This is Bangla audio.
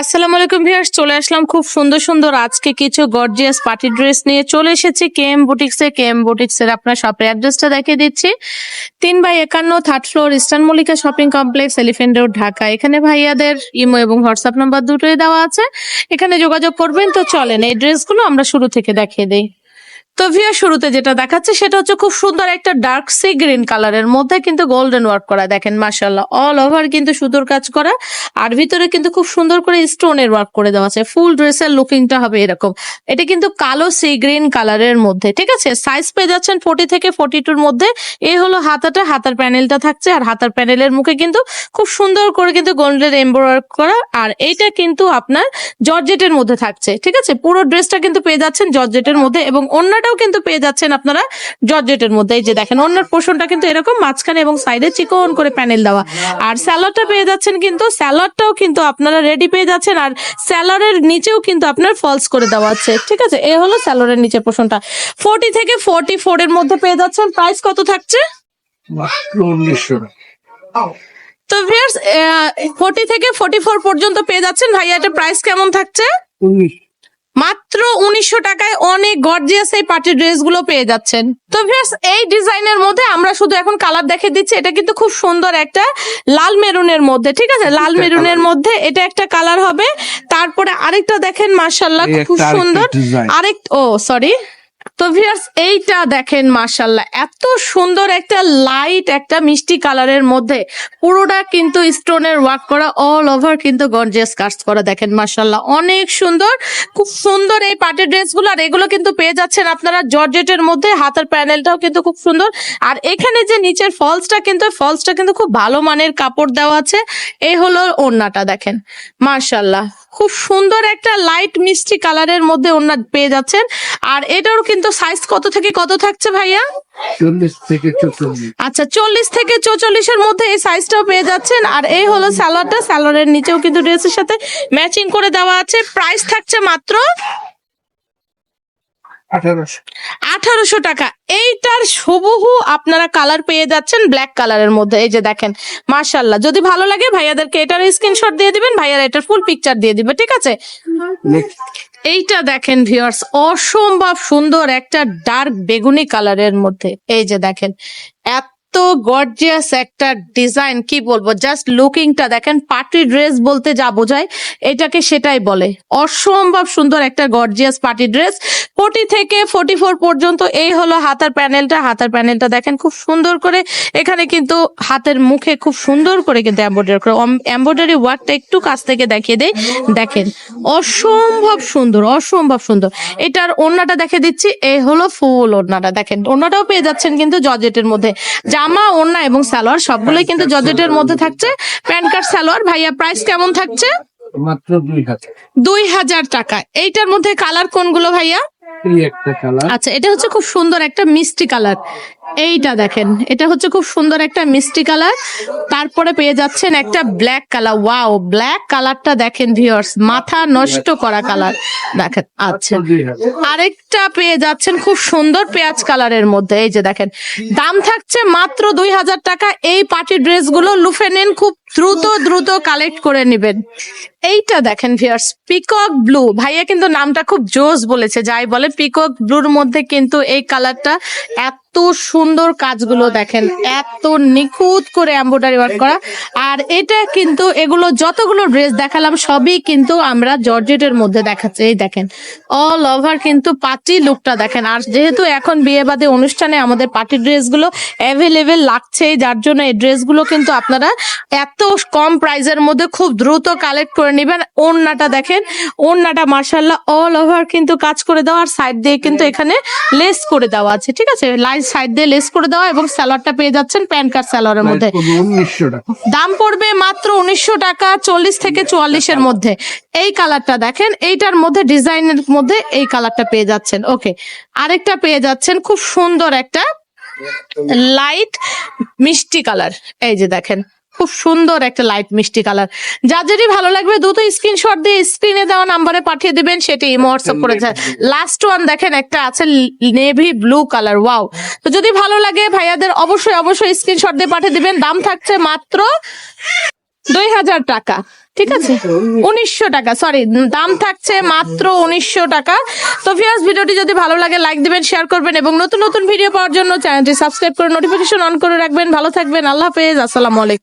আসসালামু আলাইকুম ভিউয়ার্স, চলে আসলাম খুব সুন্দর সুন্দর আজকে কিছু গর্জিয়াস পার্টি ড্রেস নিয়ে। চলে এসেছি কে এম বুট্স এর কে এম বুটিক্স এর আপনার শপের অ্যাড্রেসটা দেখিয়ে দিচ্ছি। তিন বাই একান্ন third floor Eastern Mallika shopping complex Elephant Road Dhaka. এখানে ভাইয়াদের ইমো এবং হোয়াটসঅ্যাপ নাম্বার দুটোই দেওয়া আছে। এখানে যোগাযোগ করবেন, তো চলেন এই ড্রেসগুলো আমরা শুরু থেকে দেখিয়ে দিই। তো ভিয়া শুরুতে যেটা দেখাচ্ছে সেটা হচ্ছে খুব সুন্দর একটা ডার্ক সি গ্রিন কালারের মধ্যে কিন্তু গোল্ডেন ওয়ার্ক করা। দেখেন মাশাল্লাহ অল ওভার কিন্তু সুতোর কাজ করা। আর ভিতরে কিন্তু খুব সুন্দর করে স্টোনের ওয়ার্ক করে দেওয়া আছে। ফুল ড্রেসের লুকিংটা হবে এরকম। এটা কিন্তু কালো সি গ্রিন কালারের মধ্যে, ঠিক আছে? সাইজ পেয়ে যাচ্ছেন ফোর্টি থেকে ফোর্টি টুর মধ্যে। এই হলো হাতাটা, হাতার প্যানেলটা থাকছে। আর হাতার প্যানেলের মুখে কিন্তু খুব সুন্দর করে কিন্তু গোল্ডেন এমব্রয়ডারি করা। আর এইটা কিন্তু আপনার জর্জেটের মধ্যে থাকছে, ঠিক আছে? পুরো ড্রেসটা কিন্তু পেয়ে যাচ্ছেন জর্জেটের মধ্যে এবং অন্যটাও কিন্তু পেয়ে যাচ্ছেন আপনারা জর্জেটের মধ্যে। এই যে দেখেন অন্যের পোর্শনটা কিন্তু এরকম মাঝখানে এবং সাইডে চিকন করে প্যানেল দেওয়া। আর স্যালাডটা পেয়ে যাচ্ছেন কিন্তু স্যালাডটাও কিন্তু আপনারা রেডি পেয়ে যাচ্ছেন আর স্যালাডের নিচেও কিন্তু আপনার ফলস করে দেওয়া আছে। ঠিক আছে? এ হলো স্যালাডের নিচের পোর্শনটা ফোর্টি থেকে ফোর্টি ফোর এর মধ্যে পেয়ে যাচ্ছেন। প্রাইস কত থাকছে? তো ভিউয়ার্স ফোর্টি থেকে ফোর্টি ফোর পর্যন্ত পেয়ে যাচ্ছেন। ভাইয়া এটা প্রাইস কেমন থাকছে? উনিশ। মাত্র উনিশশো টাকায় অনেক গর্জিয়াস এই পার্টি ড্রেসগুলো পেয়ে যাচ্ছেন। তো ভিউয়ার্স এই ডিজাইনের মধ্যে আমরা শুধু এখন কালার দেখে দিচ্ছি। এটা কিন্তু খুব সুন্দর একটা লাল মেরুনের মধ্যে ঠিক আছে? লাল মেরুনের মধ্যে এটা একটা কালার হবে। তারপরে আরেকটা দেখেন মার্শাল্লাহ খুব সুন্দর। আরেক ও সরি তো ভিউয়ার্স এইটা দেখেন মাশাল্লাহ এত সুন্দর একটা লাইট একটা মিষ্টি কালারের মধ্যে পুরোটা কিন্তু স্টোনের ওয়ার্ক করা অল ওভার কিন্তু গর্জিয়াস কাজ করা, দেখেন মাশাল্লাহ অনেক সুন্দর, খুব সুন্দর এই পাটের ড্রেসগুলো আর এগুলো কিন্তু পেয়ে যাচ্ছেন আপনারা জর্জেটের মধ্যে, হাতের প্যানেলটাও কিন্তু খুব সুন্দর, আর এখানে যে নিচের ফলসটা কিন্তু ফলসটা কিন্তু খুব ভালো মানের কাপড় দেওয়া আছে, এই হলো ওড়নাটা, দেখেন মাশাল্লাহ খুব সুন্দর একটা লাইট মিষ্টি কালারের মধ্যে ওনার পেয়ে যাচ্ছেন। আর এটারও কিন্তু সাইজ কত থেকে কত থাকছে ভাইয়া? চল্লিশ থেকে চল্লিশ আচ্ছা চল্লিশ থেকে চৌচল্লিশের মধ্যে এই সাইজটাও পেয়ে যাচ্ছেন। আর এই হলো স্যালোয়ারটা স্যালোয়ারের নিচেও কিন্তু ড্রেসের সাথে ম্যাচিং করে দেওয়া আছে। প্রাইস থাকছে মাত্র আঠারোশো। টাকা। এইটার সবুহু আপনারা কালার পেয়ে যাচ্ছেন ব্ল্যাক কালারের মধ্যে। এই যে দেখেন মার্শাল্লাহ যদি ভালো লাগে, ভাইয়াদেরকে এটার স্ক্রিনশট দিয়ে দিবেন, ভাইয়ারা এটার ফুল পিকচার দিয়ে দিবে, ঠিক আছে? এইটা দেখেন ভিউয়ার্স অসম্ভব সুন্দর একটা ডার্ক বেগুনি কালারের মধ্যে। এই যে দেখেন, এত গর্জিয়াস একটা ডিজাইন কি বলব? জাস্ট লুকিংটা দেখেন, পার্টি ড্রেস বলতে যা বোঝায়, এটাকে সেটাই বলে। অসম্ভব সুন্দর একটা গর্জিয়াস পার্টি ড্রেস। ফোর্টি থেকে ফোর্টি ফোর পর্যন্ত এই হলো হাতার প্যানেলটা। হাতার প্যানেলটা দেখেন, খুব সুন্দর করে এখানে কিন্তু হাতের মুখে খুব সুন্দর করে কিন্তু এম্ব্রয়ডারি করে। এম্ব্রয়ডারি ওয়ার্কটা একটু কাছ থেকে দেখিয়ে দেয় দেখেন, অসম্ভব সুন্দর অসম্ভব সুন্দর। এটার ওড়নাটা দেখে দিচ্ছি এই হলো ফুল ওড়নাটা। দেখেন, ওড়নাটাও পেয়ে যাচ্ছেন কিন্তু জর্জেটের মধ্যে। জামা ওড়না এবং সালোয়ার সবগুলোই কিন্তু জর্জেটের মধ্যে থাকছে। প্যান্ট কার্ড সালোয়ার। ভাইয়া প্রাইস কেমন থাকছে? মাত্র দুই হাজার। দুই হাজার টাকা। এইটার মধ্যে কালার কোনগুলো ভাইয়া? আচ্ছা এটা হচ্ছে খুব সুন্দর একটা মিষ্টি কালার এইটা দেখেন, এটা হচ্ছে খুব সুন্দর একটা মিষ্টি কালার। তারপরে পেয়ে যাচ্ছেন একটা ব্ল্যাক কালার ওয়াও ব্ল্যাক কালারটা দেখেন ভিউয়ার্স মাথা নষ্ট করা কালার দেখেন আচ্ছা। আরেকটা পেয়ে যাচ্ছেন খুব সুন্দর পেঁয়াজ কালারের মধ্যে, এই যে দেখেন। দাম থাকছে মাত্র দুই হাজার টাকা। এই পার্টি ড্রেসগুলো লুফে নেন, খুব দ্রুত দ্রুত কালেক্ট করে নেবেন। এইটা দেখেন ভিয়ার্স পিকক ব্লু ভাইয়া কিন্তু নামটা খুব জোস বলেছে, যাই বলে পিকক ব্লুর মধ্যে কিন্তু এই কালারটা এত সুন্দর কাজগুলো দেখেন, এত নিখুঁত করে এম্ব্রয়ডারি ওয়ার্ক করা। আর এটা কিন্তু এগুলো যতগুলো ড্রেস দেখালাম, সবই কিন্তু আমরা জর্জেটের মধ্যে দেখাচ্ছি। এই দেখেন অল ওভার কিন্তু পার্টি লুকটা দেখেন। আর যেহেতু এখন বিয়ে বাদে অনুষ্ঠানে আমাদের পার্টি ড্রেসগুলো অ্যাভেলেবেল লাগছে যার জন্য এই ড্রেসগুলো কিন্তু আপনারা এত কম প্রাইসের মধ্যে খুব দ্রুত কালেক্ট করে নেবেন। ওড়নাটা দেখেন, ওড়নাটা মার্শাল্লাহ অল ওভার কিন্তু কাজ করে দেওয়া, আর সাইড দিয়ে কিন্তু এখানে লেস করে দেওয়া আছে, ঠিক আছে? লাইন সাইড দিয়ে লেস করে দেওয়া এবং স্যালোয়ারটা পেয়ে যাচ্ছেন প্যান্ট কার্ড স্যালোয়ারের মধ্যে। দাম পড়বে মাত্র উনিশশো টাকা চল্লিশ থেকে চুয়াল্লিশের মধ্যে। এই কালারটা দেখেন এইটার মধ্যে ডিজাইনের মধ্যে এই কালারটা পেয়ে যাচ্ছেন। ওকে আরেকটা পেয়ে যাচ্ছেন খুব সুন্দর একটা লাইট মিষ্টি কালার এই যে দেখেন খুব সুন্দর একটা লাইট মিষ্টি কালার যার যেটি ভালো লাগবে দ্রুত স্ক্রিনশট দিয়ে স্ক্রিনে দেওয়া নাম্বারে পাঠিয়ে দিবেন সেটি হোয়াটসঅ্যাপ করে যায়। লাস্ট ওয়ান দেখেন একটা আছে নেভি ব্লু কালার ওয়াও তো যদি ভালো লাগে ভাইয়াদের অবশ্যই অবশ্যই স্ক্রিনশট দিয়ে পাঠিয়ে দিবেন। দাম থাকছে মাত্র দুই হাজার টাকা ঠিক আছে? উনিশশো টাকা সরি দাম থাকছে মাত্র উনিশশো টাকা। তো ভিউয়ার্স ভিডিওটি যদি ভালো লাগে লাইক দিবেন শেয়ার করবেন এবং নতুন নতুন ভিডিও পাওয়ার জন্য চ্যানেলটি সাবস্ক্রাইব করে নোটিফিকেশন অন করে রাখবেন। ভালো থাকবেন আল্লাহ হাফেজ আসসালামু আলাইকুম।